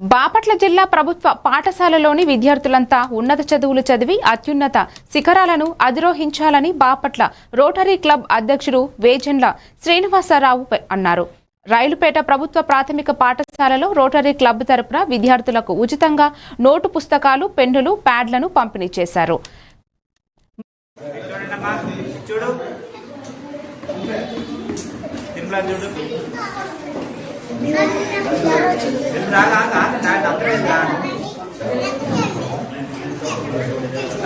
బాపట్ల జిల్లా ప్రభుత్వ పాఠశాలలోని విద్యార్థులంతా ఉన్నత చదువులు చదివి అత్యున్నత శిఖరాలను అధిరోహించాలని బాపట్ల రోటరీ క్లబ్ అధ్యక్షుడు వేజెండ్ల శ్రీనివాసరావు అన్నారు. రైలుపేట ప్రభుత్వ ప్రాథమిక పాఠశాలలో రోటరీ క్లబ్ తరపున విద్యార్థులకు ఉచితంగా నోటు పుస్తకాలు పెన్నులు ప్యాడ్లను పంపిణీ చేశారు. చూడు.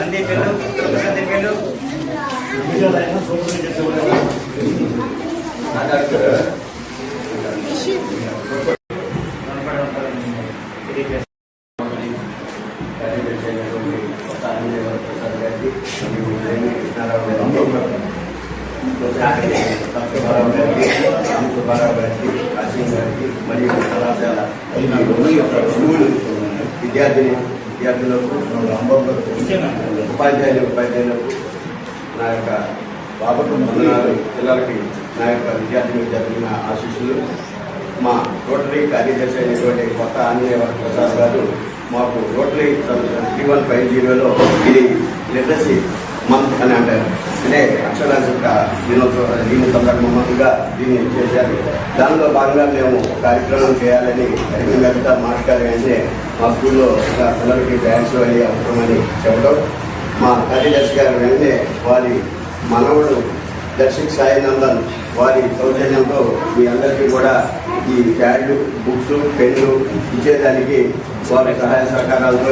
అంది పెళ్ళు అంది పెళ్ళు సుబ్బారావు గారికి గారికి మరియు కళాశాల స్కూల్ విద్యార్థిని విద్యార్థులకు ఉపాధ్యాయులు ఉపాధ్యాయులకు నా యొక్క బాబకు వందనాలు పిల్లలకి నా యొక్క విద్యార్థి విద్యార్థులు నా ఆశీస్సులు. మా రోటరీ కార్యదర్శి అయినటువంటి కొత్త ఆంజనేయ ప్రసాద్ గారు మాకు రోటరీ త్రీ వన్ ఫైవ్ జీరోలో ఇది లిటరసీ మంత్ అని అంటారు అంటే అక్షరాస్యత దినోత్సవ దీని కర్మంగా దీన్ని చేశారు దానిలో భాగంగా మేము కార్యక్రమం చేయాలని అరవింద్ గారితో మాట్లాడారు అంటే మా స్కూల్లో ఇంకా పిల్లలకి డ్యాన్స్ అవి అవసరమని చెప్పడం మా కార్యదర్శి గారు వెంటనే వారి మనవుడు దర్శక్ సాయినందన్ వారి సౌజన్యంతో మీ అందరికీ కూడా ఈ ప్యాడ్లు బుక్స్ పెన్లు ఇచ్చేదానికి వారి సహాయ సహకారాలతో